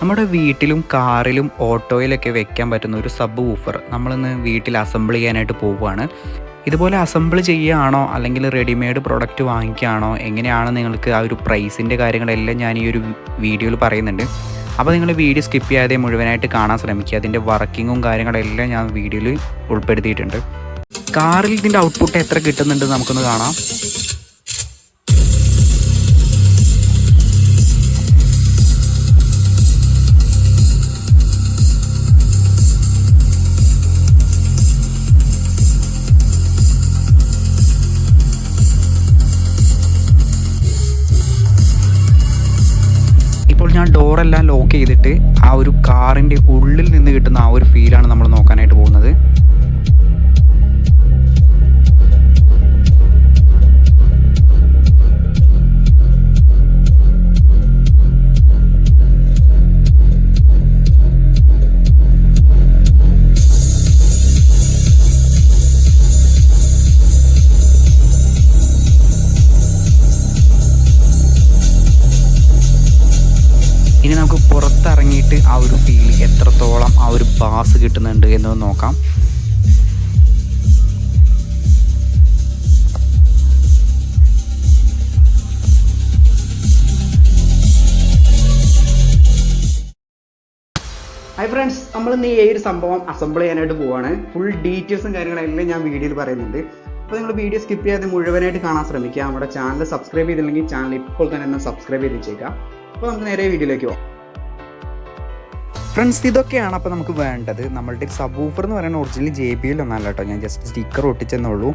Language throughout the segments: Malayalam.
നമ്മുടെ വീട്ടിലും കാറിലും ഓട്ടോയിലൊക്കെ വെക്കാൻ പറ്റുന്ന ഒരു സബ് ഊഫർ നമ്മളിന്ന് വീട്ടിൽ അസംബിൾ ചെയ്യാനായിട്ട് പോവുകയാണ്. ഇതുപോലെ അസംബിൾ ചെയ്യുകയാണോ അല്ലെങ്കിൽ റെഡിമെയ്ഡ് പ്രോഡക്റ്റ് വാങ്ങിക്കുകയാണോ? എങ്ങനെയാണ് നിങ്ങൾക്ക് ആ ഒരു പ്രൈസിന്റെ കാര്യങ്ങളെല്ലാം ഞാൻ ഈ ഒരു വീഡിയോയിൽ പറയുന്നുണ്ട്. അപ്പോൾ നിങ്ങൾ വീഡിയോ സ്കിപ്പ് ചെയ്യാതെ മുഴുവനായിട്ട് കാണാൻ ശ്രമിക്കുക. അതിന്റെ വർക്കിങ്ങും കാര്യങ്ങളെല്ലാം ഞാൻ വീഡിയോയിൽ ഉൾപ്പെടുത്തിയിട്ടുണ്ട്. കാറിൽ ഇതിന്റെ ഔട്ട്പുട്ട് എത്ര കിട്ടുന്നുണ്ട് നമുക്കൊന്ന് കാണാം. ഞാൻ ഡോറെല്ലാം ലോക്ക് ചെയ്തിട്ട് ആ ഒരു കാറിന്റെ ഉള്ളിൽ നിന്ന് കിട്ടുന്ന ആ ഒരു ഫീലാണ് നമ്മൾ നോക്കാനായിട്ട് പോകുന്നത്. ഇനി നമുക്ക് പുറത്തിറങ്ങിയിട്ട് ആ ഒരു ഫീൽ എത്രത്തോളം ആ ഒരു ബാസ് കിട്ടുന്നുണ്ട് എന്ന് നോക്കാം. ഹൈ ഫ്രണ്ട്സ് നമ്മൾ ഇന്ന് ഈ ഒരു സംഭവം അസംബിൾ ചെയ്യാനായിട്ട് പോവാണ്. ഫുൾ ഡീറ്റെയിൽസും കാര്യങ്ങളെല്ലാം ഞാൻ വീഡിയോയിൽ പറയുന്നുണ്ട്. അപ്പോൾ നിങ്ങൾ വീഡിയോ സ്കിപ്പ് ചെയ്യാതെ മുഴുവനായിട്ട് കാണാൻ ശ്രമിക്കുക. നമ്മുടെ ചാനൽ സബ്സ്ക്രൈബ് ചെയ്തില്ലെങ്കിൽ ചാനൽ ഇപ്പോൾ തന്നെ ഒന്ന് സബ്സ്ക്രൈബ് ചെയ്ത് വെച്ചേക്കാം അപ്പോൾ നമുക്ക് നേരെ വീഡിയോയിലേക്ക് പോകാം ഫ്രണ്ട്സ് ഇതൊക്കെയാണ് അപ്പോൾ നമുക്ക് വേണ്ടത്. നമ്മളുടെ സബ് ഊഫർ എന്ന് പറയുന്ന ഒറിജിനൽ ജെ ബി എൽ ഒന്നല്ല കേട്ടോ. ഞാൻ ജസ്റ്റ് സ്റ്റിക്കർ ഒട്ടിച്ചെന്നുള്ളൂ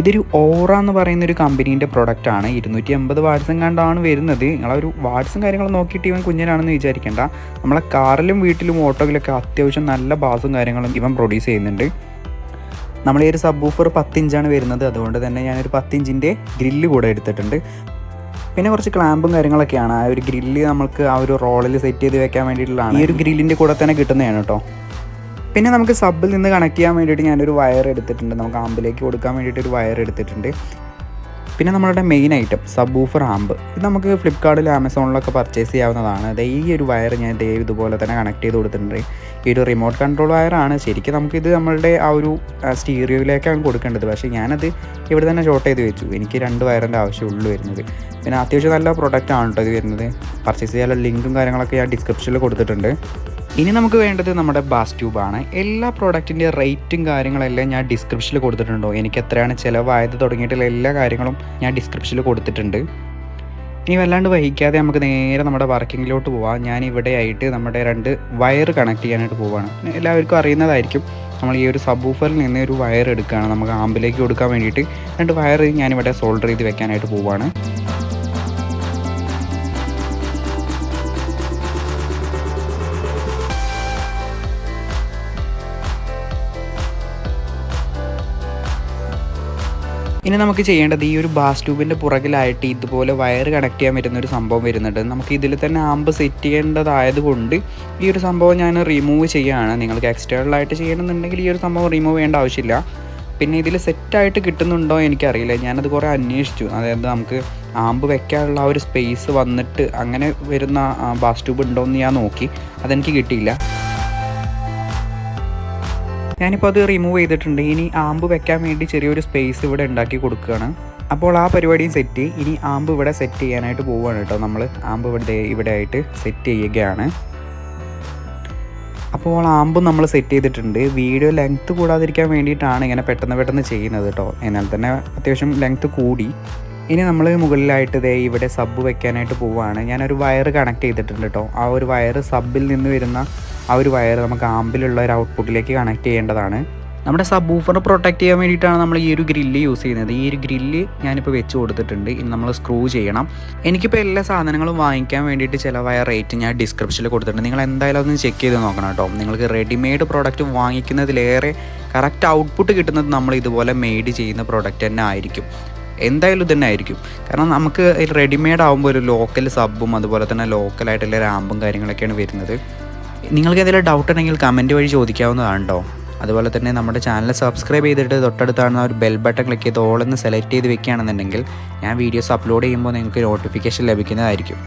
ഇതൊരു ഓറ എന്ന് പറയുന്ന ഒരു കമ്പനീന്റെ പ്രൊഡക്റ്റ് ആണ് ഇരുന്നൂറ്റി അമ്പത് വാട്സും കണ്ടാണ് വരുന്നത് നിങ്ങളൊരു വാട്സും കാര്യങ്ങളും നോക്കിയിട്ട് ഇവൻ കുഞ്ഞിനാണെന്ന് വിചാരിക്കേണ്ട. നമ്മളെ കാറിലും വീട്ടിലും ഓട്ടോയിലൊക്കെ അത്യാവശ്യം നല്ല ബാസും കാര്യങ്ങളും ഇവൻ പ്രൊഡ്യൂസ് ചെയ്യുന്നുണ്ട്. നമ്മൾ ഈ ഒരു സബ് ഊഫർ പത്തിഞ്ചാണ് വരുന്നത്. അതുകൊണ്ട് തന്നെ ഞാനൊരു പത്തിഞ്ചിന്റെ ഗ്രില്ല് കൂടെ എടുത്തിട്ടുണ്ട്. പിന്നെ കുറച്ച് ക്ലാമ്പും കാര്യങ്ങളൊക്കെയാണ്. ആ ഒരു ഗ്രില്ല് നമുക്ക് ആ ഒരു റോളിൽ സെറ്റ് ചെയ്ത് വെക്കാൻ വേണ്ടിയിട്ടുള്ളതാണ്. ഈ ഒരു ഗ്രില്ലിന്റെ കൂടെ തന്നെ കിട്ടുന്നതാണ് കേട്ടോ. പിന്നെ നമുക്ക് സബിൽ നിന്ന് കണക്ട് ചെയ്യാൻ വേണ്ടിയിട്ട് ഞാനൊരു വയർ എടുത്തിട്ടുണ്ട്. നമുക്ക് ആമ്പിലേക്ക് കൊടുക്കാൻ വേണ്ടിയിട്ട് ഒരു വയർ എടുത്തിട്ടുണ്ട്. പിന്നെ നമ്മളുടെ main item subwoofer amp ഇത് നമുക്ക് ഫ്ലിപ്കാർട്ടിൽ ആമസോണിലൊക്കെ പർച്ചേസ് ചെയ്യാവുന്നതാണ്. അത് ഈ ഒരു വയർ ഞാൻ ദേ ഇതുപോലെ തന്നെ കണക്ട് ചെയ്ത് കൊടുത്തിട്ടുണ്ട്. ഈ ഒരു റിമോട്ട് കൺട്രോൾ വയറാണ് ശരിക്കും നമുക്കിത് നമ്മളുടെ ആ ഒരു സ്റ്റീറിയോയിലേക്കാണ് കൊടുക്കേണ്ടത്. പക്ഷേ ഞാനത് ഇവിടെ തന്നെ ഷോർട്ട് ചെയ്ത് വെച്ചു. എനിക്ക് രണ്ട് വയറിന്റെ ആവശ്യമുള്ളൂ വരുന്നത്. പിന്നെ അത്യാവശ്യം നല്ല പ്രൊഡക്റ്റ് ആണ് കേട്ടോ ഇത് വരുന്നത്. പർച്ചേസ് ചെയ്യാനുള്ള ലിങ്കും കാര്യങ്ങളൊക്കെ ഞാൻ ഡിസ്ക്രിപ്ഷനിൽ കൊടുത്തിട്ടുണ്ട്. ഇനി നമുക്ക് വേണ്ടത് നമ്മുടെ ബാസ് ട്യൂബാണ് എല്ലാ പ്രോഡക്റ്റിന്റെ റേറ്റും കാര്യങ്ങളെല്ലാം ഞാൻ ഡിസ്ക്രിപ്ഷനിൽ കൊടുത്തിട്ടുണ്ടോ? എനിക്ക് എത്രയാണ് ചിലവായത് തുടങ്ങിയിട്ടുള്ള എല്ലാ കാര്യങ്ങളും ഞാൻ ഡിസ്ക്രിപ്ഷനിൽ കൊടുത്തിട്ടുണ്ട്. ഇനി വല്ലാണ്ട് വഹിക്കാതെ നമുക്ക് നേരെ നമ്മുടെ വർക്കിങ്ങിലോട്ട് പോവാം. ഞാൻ ഇവിടെ ആയിട്ട് നമ്മുടെ രണ്ട് വയർ കണക്ട് ചെയ്യാനായിട്ട് പോവാണ്. എല്ലാവർക്കും അറിയുന്നതായിരിക്കും. നമ്മൾ ഈ ഒരു സബ് ഊഫറിൽ നിന്ന് ഒരു വയർ എടുക്കുകയാണ്. നമുക്ക് ആമ്പിലേക്ക് കൊടുക്കാൻ വേണ്ടിയിട്ട് രണ്ട് വയർ ഞാനിവിടെ സോൾഡർ ചെയ്ത് വെക്കാനായിട്ട് പോവാണ്. ഇനി നമുക്ക് ചെയ്യേണ്ടത് ഈ ഒരു ബാസ് ട്യൂബിന്റെ പുറകിലായിട്ട് ഇതുപോലെ വയർ കണക്ട് ചെയ്യാൻ പറ്റുന്ന ഒരു സംഭവം വരുന്നുണ്ട്. നമുക്ക് ഇതിൽ തന്നെ ആമ്പ് സെറ്റ് ചെയ്യേണ്ടതായതുകൊണ്ട് ഈ ഒരു സംഭവം ഞാൻ റിമൂവ് ചെയ്യുകയാണ് നിങ്ങൾക്ക് എക്സ്റ്റേണൽ ആയിട്ട് ചെയ്യണമെന്നുണ്ടെങ്കിൽ ഈ ഒരു സംഭവം റിമൂവ് ചെയ്യേണ്ട ആവശ്യമില്ല. പിന്നെ ഇതിൽ സെറ്റായിട്ട് കിട്ടുന്നുണ്ടോ എനിക്കറിയില്ല. ഞാനത് കുറേ അന്വേഷിച്ചു. അതായത് നമുക്ക് ആമ്പ് വെക്കാനുള്ള ആ ഒരു സ്പേസ് വന്നിട്ട് അങ്ങനെ വരുന്ന ബാസ് ട്യൂബ് ഉണ്ടോ എന്ന് ഞാൻ നോക്കി. അതെനിക്ക് കിട്ടിയില്ല. ഞാനിപ്പോൾ അത് റിമൂവ് ചെയ്തിട്ടുണ്ട്. ഇനി ആമ്പ് വെക്കാൻ വേണ്ടി ചെറിയൊരു സ്പേസ് ഇവിടെ ഉണ്ടാക്കി കൊടുക്കുകയാണ്. അപ്പോൾ ആ പരിപാടിയും സെറ്റ് ഇനി ആമ്പ് ഇവിടെ സെറ്റ് ചെയ്യാനായിട്ട് പോവുകയാണ് കേട്ടോ നമ്മൾ ആമ്പ് ഇവിടെ ഇവിടെ ആയിട്ട് സെറ്റ് ചെയ്യുകയാണ്. അപ്പോൾ ആമ്പ് നമ്മൾ സെറ്റ് ചെയ്തിട്ടുണ്ട്. വീഡിയോ ലെങ്ത് കൂടാതിരിക്കാൻ വേണ്ടിയിട്ടാണ് ഇങ്ങനെ പെട്ടെന്ന് പെട്ടെന്ന് ചെയ്യുന്നത് കേട്ടോ. എന്നാൽ തന്നെ അത്യാവശ്യം ലെങ്ത്ത് കൂടി. ഇനി നമ്മൾ മുകളിലായിട്ട് ദേ ഇവിടെ സബ് വെക്കാനായിട്ട് പോവുകയാണ് ഞാനൊരു വയർ കണക്ട് ചെയ്തിട്ടുണ്ട് കേട്ടോ ആ ഒരു വയർ സബിൽ നിന്ന് വരുന്ന ആ ഒരു വയർ നമുക്ക് ആമ്പിലുള്ള ഒരു ഔട്ട്പുട്ടിലേക്ക് കണക്ട് ചെയ്യേണ്ടതാണ്. നമ്മുടെ സബ് ഊഫർ പ്രൊട്ടക്ട് ചെയ്യാൻ വേണ്ടിയിട്ടാണ് നമ്മൾ ഈ ഒരു ഗ്രില്ല് യൂസ് ചെയ്യുന്നത്. ഈ ഒരു ഗ്രില്ല് ഞാനിപ്പോൾ വെച്ച് കൊടുത്തിട്ടുണ്ട്. ഇനി നമ്മൾ സ്ക്രൂ ചെയ്യണം. എനിക്കിപ്പോൾ എല്ലാ സാധനങ്ങളും വാങ്ങിക്കാൻ വേണ്ടിയിട്ട് ചിലവായ റേറ്റ് ഞാൻ ഡിസ്ക്രിപ്ഷനിൽ കൊടുത്തിട്ടുണ്ട്. നിങ്ങൾ എന്തായാലും ഒന്ന് ചെക്ക് ചെയ്ത് നോക്കണം കേട്ടോ നിങ്ങൾക്ക് റെഡിമെയ്ഡ് പ്രോഡക്റ്റ് വാങ്ങിക്കുന്നതിലേറെ കറക്റ്റ് ഔട്ട്പുട്ട് കിട്ടുന്നത് നമ്മൾ ഇതുപോലെ മെയ്ഡ് ചെയ്യുന്ന പ്രോഡക്റ്റ് തന്നെ ആയിരിക്കും. എന്തായാലും ഇതന്നെ ആയിരിക്കും. കാരണം നമുക്ക് റെഡിമെയ്ഡ് ആകുമ്പോൾ ഒരു ലോക്കൽ സബ്ബും അതുപോലെ തന്നെ ലോക്കലായിട്ടുള്ള റാമ്പും കാര്യങ്ങളൊക്കെയാണ് വരുന്നത്. നിങ്ങൾക്ക് എന്തെങ്കിലും ഡൗട്ട് ഉണ്ടെങ്കിൽ കമന്റ് വഴി ചോദിക്കാവുന്നതാണ് കേട്ടോ അതുപോലെ തന്നെ നമ്മുടെ ചാനൽ സബ്സ്ക്രൈബ് ചെയ്തിട്ട് തൊട്ടടുത്താണ് ഒരു ബെൽ ബട്ടൺ ക്ലിക്ക് ചെയ്ത് ഓളെന്ന് സെലക്ട് ചെയ്ത് വെക്കുകയാണെന്നുണ്ടെങ്കിൽ ഞാൻ വീഡിയോസ് അപ്ലോഡ് ചെയ്യുമ്പോൾ നിങ്ങൾക്ക് നോട്ടിഫിക്കേഷൻ ലഭിക്കുന്നതായിരിക്കും.